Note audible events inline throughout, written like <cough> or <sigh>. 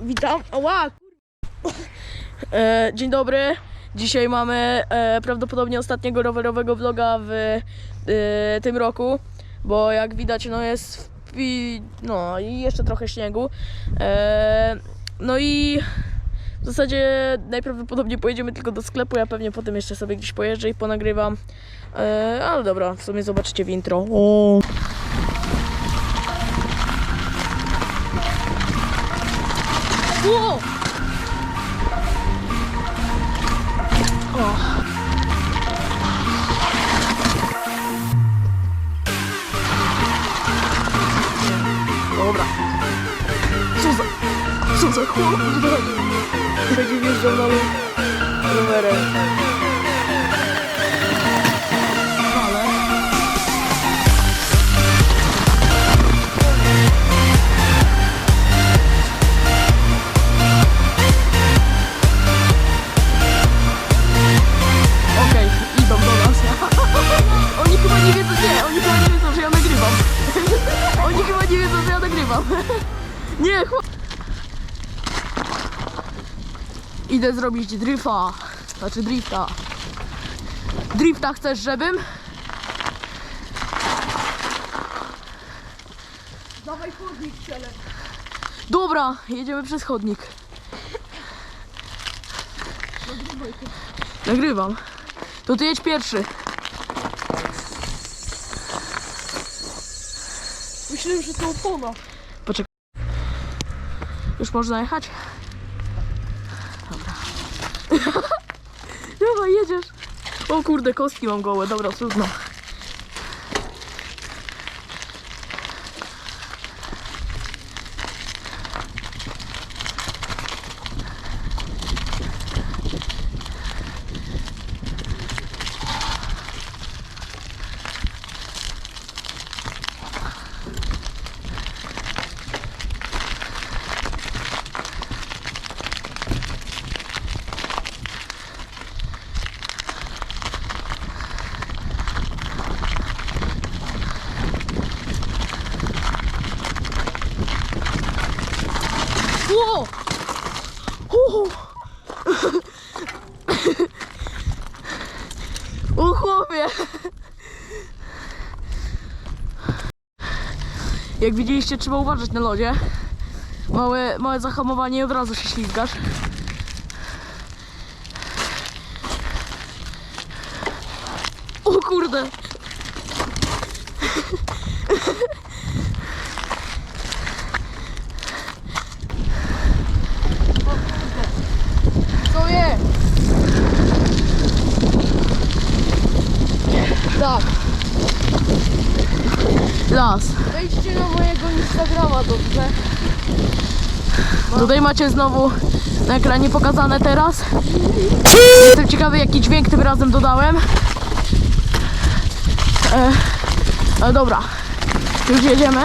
Witam. Ła! <laughs> E, dzień dobry. Dzisiaj mamy e, prawdopodobnie ostatniego rowerowego vloga w e, tym roku, bo jak widać no jest i, no i jeszcze trochę śniegu. E, no i w zasadzie najprawdopodobniej pojedziemy tylko do sklepu, ja pewnie potem jeszcze sobie gdzieś pojeżdżę i ponagrywam. E, ale dobra, w sumie zobaczycie w intro. O. Wow! Dobra. Co za... Co za chłop? Będzie wjeżdżał na lo- Nie, chłop... Idę zrobić drifta. Znaczy drifta. Drifta chcesz, żebym? Dawaj chodnik, ciele. Dobra, jedziemy przez chodnik. Nagrywam. To ty jedź pierwszy. Myślałem, że to opona. Już można jechać? Dobra. <laughs> Dawaj, jedziesz. O kurde, kostki mam gołe. Dobra, trudno. Ło! Ło! O chłopie! Jak widzieliście, trzeba uważać na lodzie. Małe, małe zahamowanie i od razu się ślizgasz. O kurde! Co je? Tak. Las. Wejdźcie na mojego Instagrama, dobrze? Tutaj macie znowu na ekranie pokazane teraz. Jestem ciekawy jaki dźwięk tym razem dodałem. E, dobra, już jedziemy.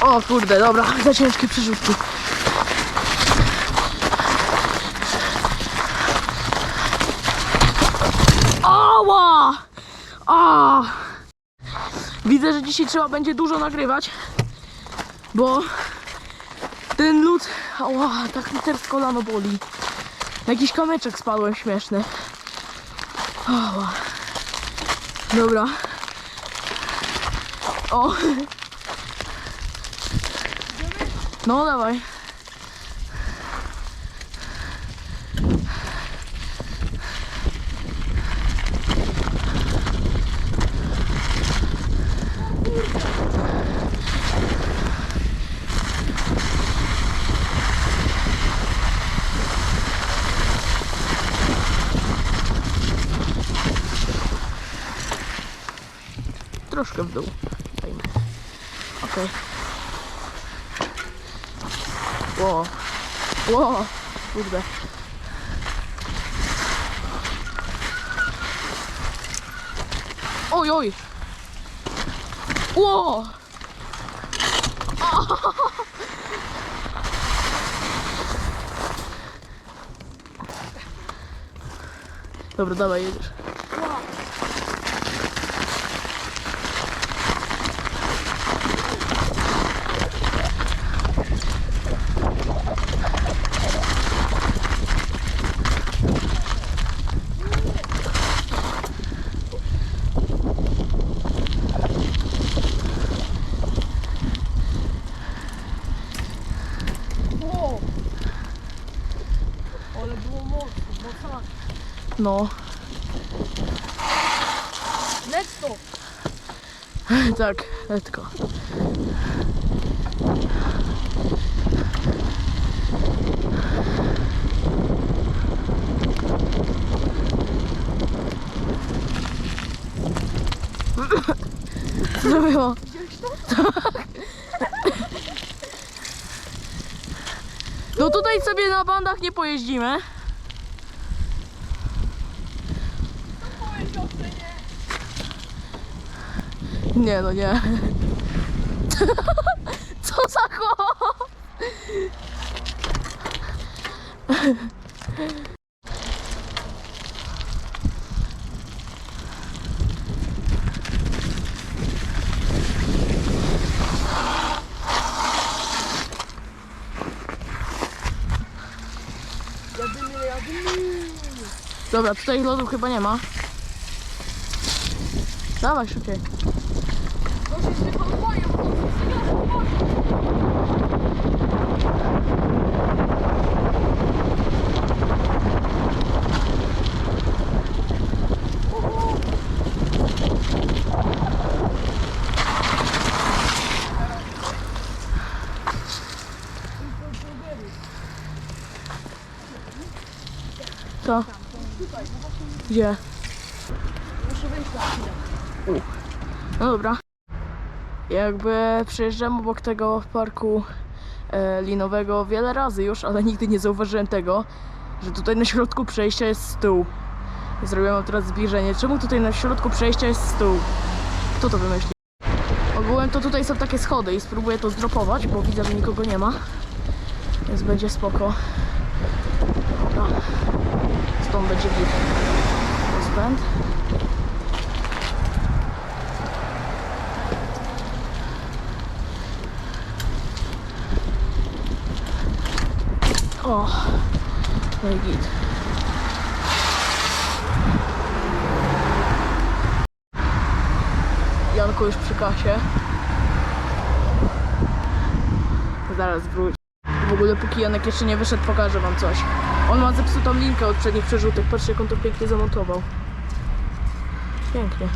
O kurde, dobra, za ciężkie przerzutki. Ała! A! Widzę, że dzisiaj trzeba będzie dużo nagrywać, bo ten lód, ała, tak mi teraz kolano boli. Jakiś kamyczek spadłem śmieszny. Ała. Dobra. O. No dawaj. Troszkę w dół. Okej. Ło. Ło. Kurde. Oj, oj. Ło. Dobra, dawaj, jedziesz. No, Netto. tak, letko. Co to było? Tak. No tutaj sobie na bandach nie pojeździmy. Nie no nie. <laughs> Co za chłop? Dobra, tutaj lodów chyba nie ma. Dawaj szybciej. To się z tego boję, bo to jest Co? Gdzie? Muszę wyjść na chwilę. No dobra. Jakby przejeżdżam obok tego parku e, linowego wiele razy już, ale nigdy nie zauważyłem tego, że tutaj na środku przejścia jest stół. Zrobiłem teraz zbliżenie. Czemu tutaj na środku przejścia jest stół? Kto to wymyślił? Ogółem to tutaj są takie schody i spróbuję to zdropować, bo widzę, że nikogo nie ma. Więc będzie spoko. Dobra. Stąd będzie git. Rozpęd. O, no. Janko już przy kasie. Zaraz wróć. W ogóle póki Janek jeszcze nie wyszedł, pokażę wam coś. On ma zepsutą linkę od przednich przerzutek. Patrzcie, jak on to pięknie zamontował. Pięknie.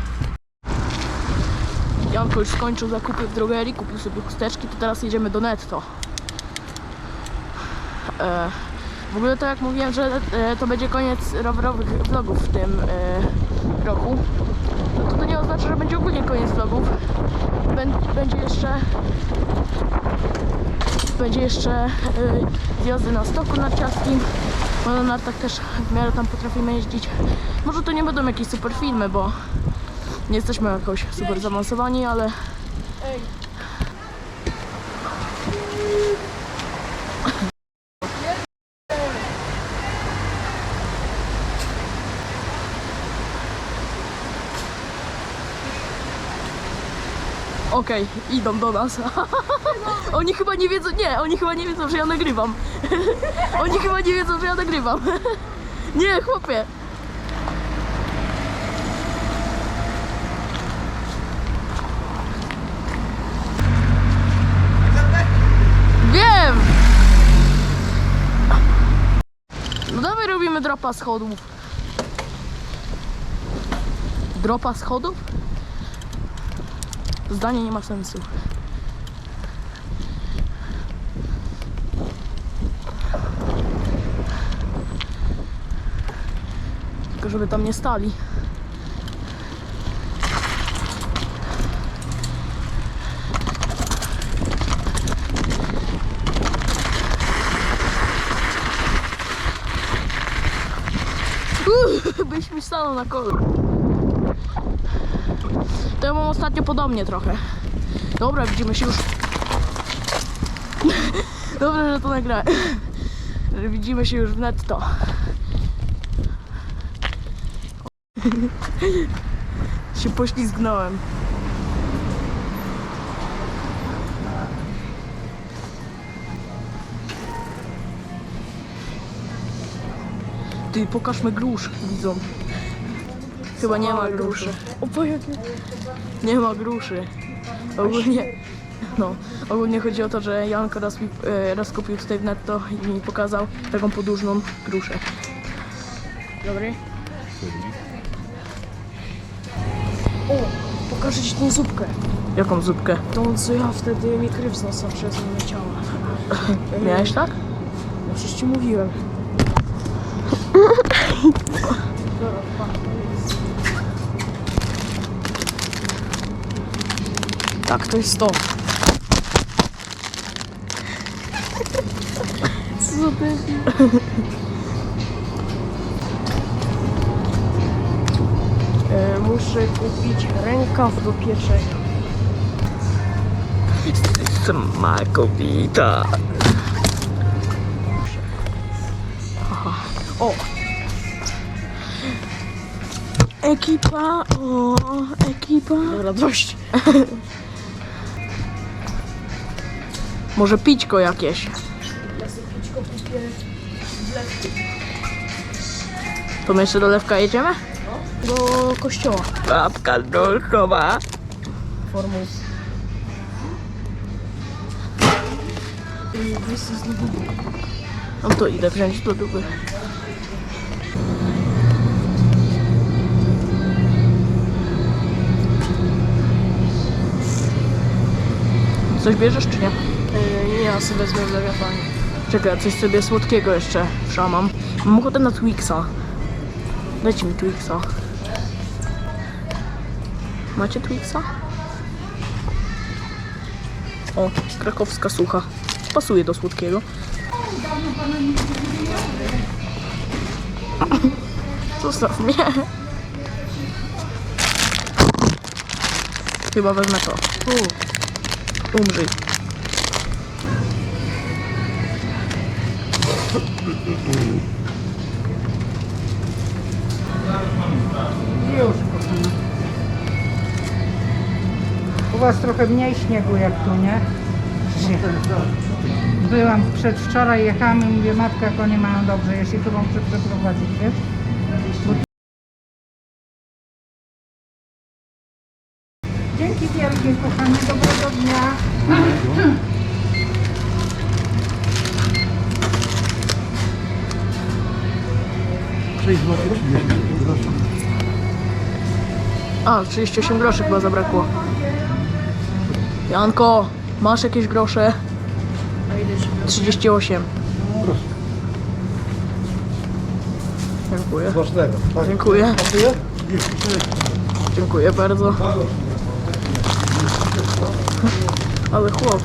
Janko już skończył zakupy w drogerii, kupił sobie chusteczki, to teraz jedziemy do netto. E, w ogóle to jak mówiłem, że e, to będzie koniec rowerowych vlogów w tym e, roku, no to to nie oznacza, że będzie ogólnie koniec vlogów. Bę, będzie jeszcze będzie jeszcze e, na stoku narciarskim. Bo na nartach też w miarę tam potrafimy jeździć. Może to nie będą jakieś super filmy, bo nie jesteśmy jakoś super zaawansowani, ale Okej, idą do nas. <laughs> oni chyba nie wiedzą, nie, oni chyba nie wiedzą, że ja nagrywam. <laughs> oni chyba nie wiedzą, że ja nagrywam. <laughs> nie, chłopie. Wiem! No dawaj robimy dropa schodów. Dropa schodów? Zdanie nie ma sensu. Tylko żeby tam nie stali. Mi stanął na kole. Ostatnio podobnie trochę. Dobra, widzimy się już. <laughs> Dobrze, że to nagrałem. <laughs> Widzimy się już w netto. <laughs> się poślizgnąłem. Ty, pokażmy grusz, widzą. Chyba nie ma gruszy. O, jakie... Nie ma gruszy. Ogólnie, no, ogólnie chodzi o to, że Janko raz, mi, e, raz kupił tutaj w netto i mi pokazał taką podłużną gruszę. Dobry? O, pokażę ci tą zupkę. Jaką zupkę? Tą, co ja wtedy mi krew z nosa przez nią leciała. <laughs> Miałeś tak? No przecież ci mówiłem. <laughs> Tak, to jest to. Co <laughs> ty? E, muszę kupić rękaw do pieczenia. Smakowita. O! Ekipa, o, ekipa. Dobra, dość. <laughs> Może pićko jakieś. Ja sobie pićko kupię w lewku. To my jeszcze do Lewka jedziemy? Do kościoła. Babka dolkowa. Formuł. No to idę wziąć do duby. Coś bierzesz czy nie? Wezmę. Czekaj, coś sobie słodkiego jeszcze wszamam. Mam ochotę na Twixa. Dajcie mi Twixa. Macie Twixa? O, krakowska sucha. Pasuje do słodkiego. <laughs> Zostaw mnie. Chyba wezmę to. U, umrzyj. Już. U was trochę mniej śniegu jak tu, nie? Byłam przedwczoraj, jechałam i mówię, matka, konie mają dobrze, się chyba muszę przeprowadzić, wiesz? A, 38 groszy chyba zabrakło. Janko, masz jakieś grosze? A ile ci 38. Dziękuję. Ważnego. Tak. Dziękuję. Dziękuję. Dziękuję bardzo. Ale chłop.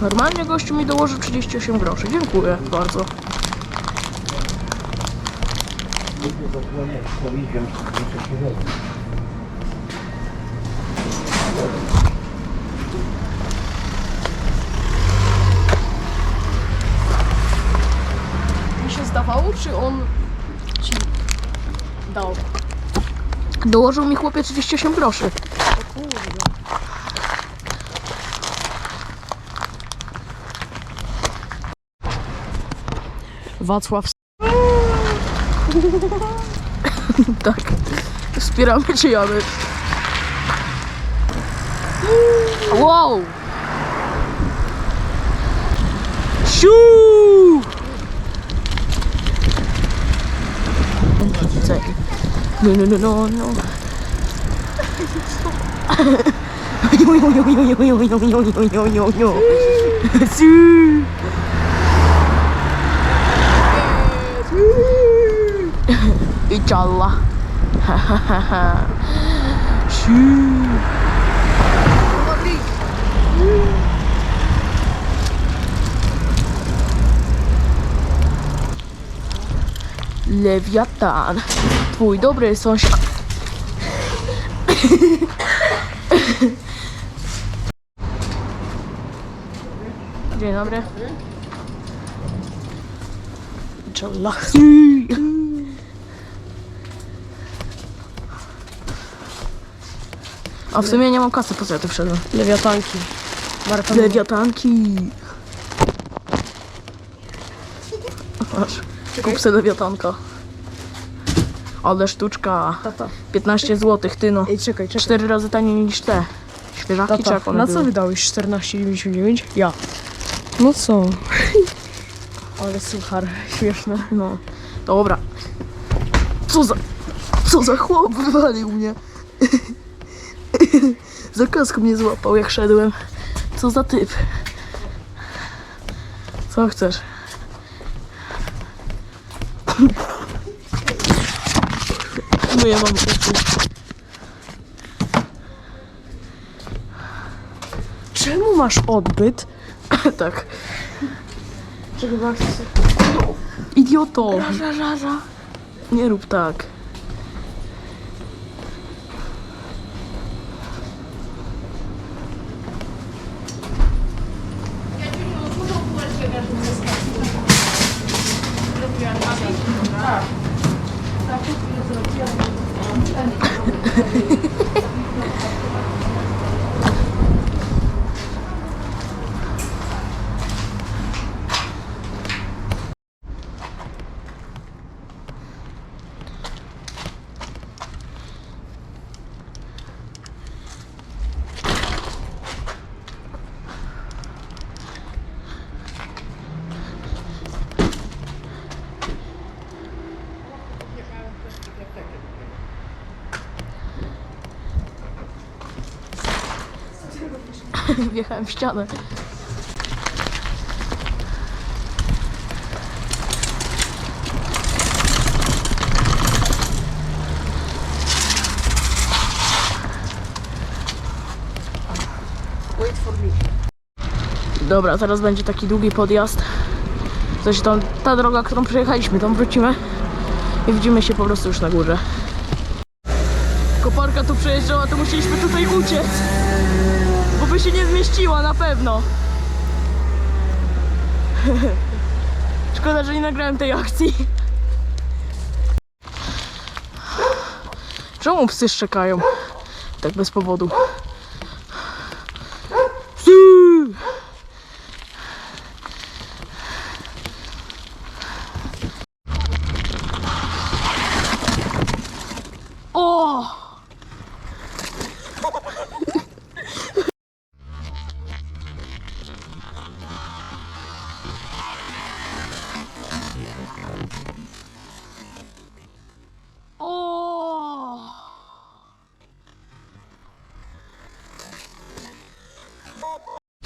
Normalnie gościu mi dołożył 38 groszy. Dziękuję bardzo. Mi się zdawało, czy on ci dał? Dołożył mi chłopie 38 groszy. Wacław <laughs> <laughs> Tak. Wspieramy czy jadę? Wow! Siu! No, no, no, no, no. <laughs> Siu! İnşallah. Şu. <laughs> Lewiatan. Twój dobry sąsiad. <coughs> Dzień dobry. Inshallah. A w sumie nie mam kasy, po co ja tu wszedłem? Lewiatanki. Marka Lewiatanki. Masz. Kup sobie lewiatanka. Ale sztuczka. Tata. 15 zł, ty no. Ej, czekaj, czekaj. 4 razy taniej niż te. Świeżaki czy Tata, jak one na co były? wydałeś 14,99? Ja. No co? Ale suchar, śmieszne, no. Dobra. Co za... Co za chłop wywalił mnie. <laughs> za kask mnie złapał jak szedłem. Co za typ. Co chcesz? No ja mam. Czemu masz odbyt? <coughs> tak. Czego chcesz? Idioto! Nie rób tak. Wjechałem w ścianę. Dobra, teraz będzie taki długi podjazd. Coś tam, ta droga, którą przejechaliśmy, tam wrócimy i widzimy się po prostu już na górze. Koparka tu przejeżdżała, to musieliśmy tutaj uciec. By się nie zmieściła na pewno. <laughs> Szkoda, że nie nagrałem tej akcji. Czemu psy szczekają? Tak bez powodu.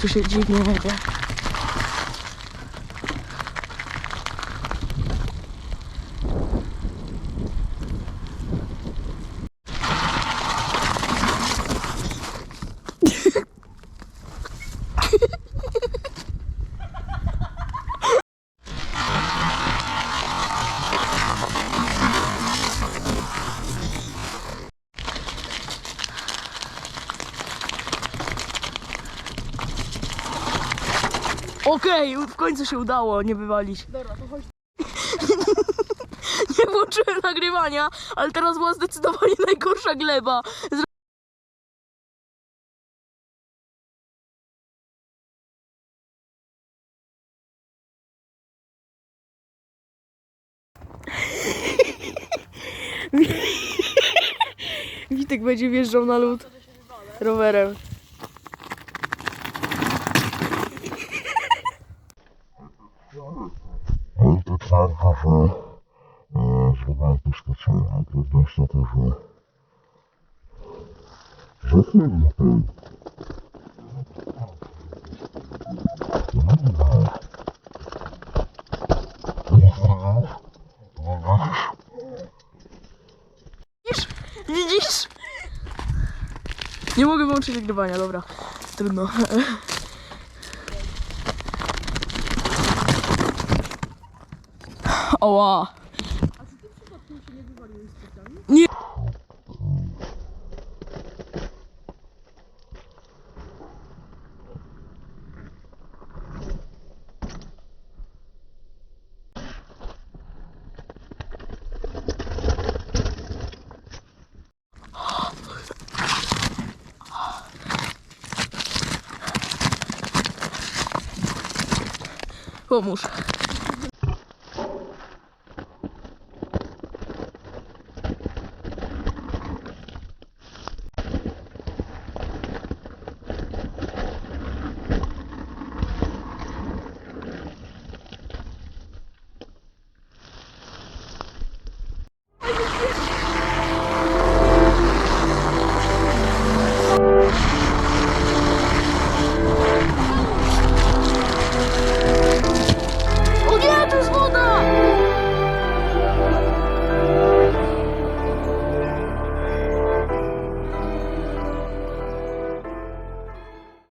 Tu się dziwnie jedzie. Okej, w końcu się udało nie wywalić. Dobra, to chodź. <laughs> Nie włączyłem nagrywania, ale teraz była zdecydowanie najgorsza gleba. Zro- <laughs> Witek będzie wjeżdżał na lód rowerem. Ale to twarda, że e, zrobiłem doświadczenie, prawda, że to, że że film ten Widzisz? Widzisz? Nie mogę włączyć nagrywania, dobra. Trudno. Oła. Nie.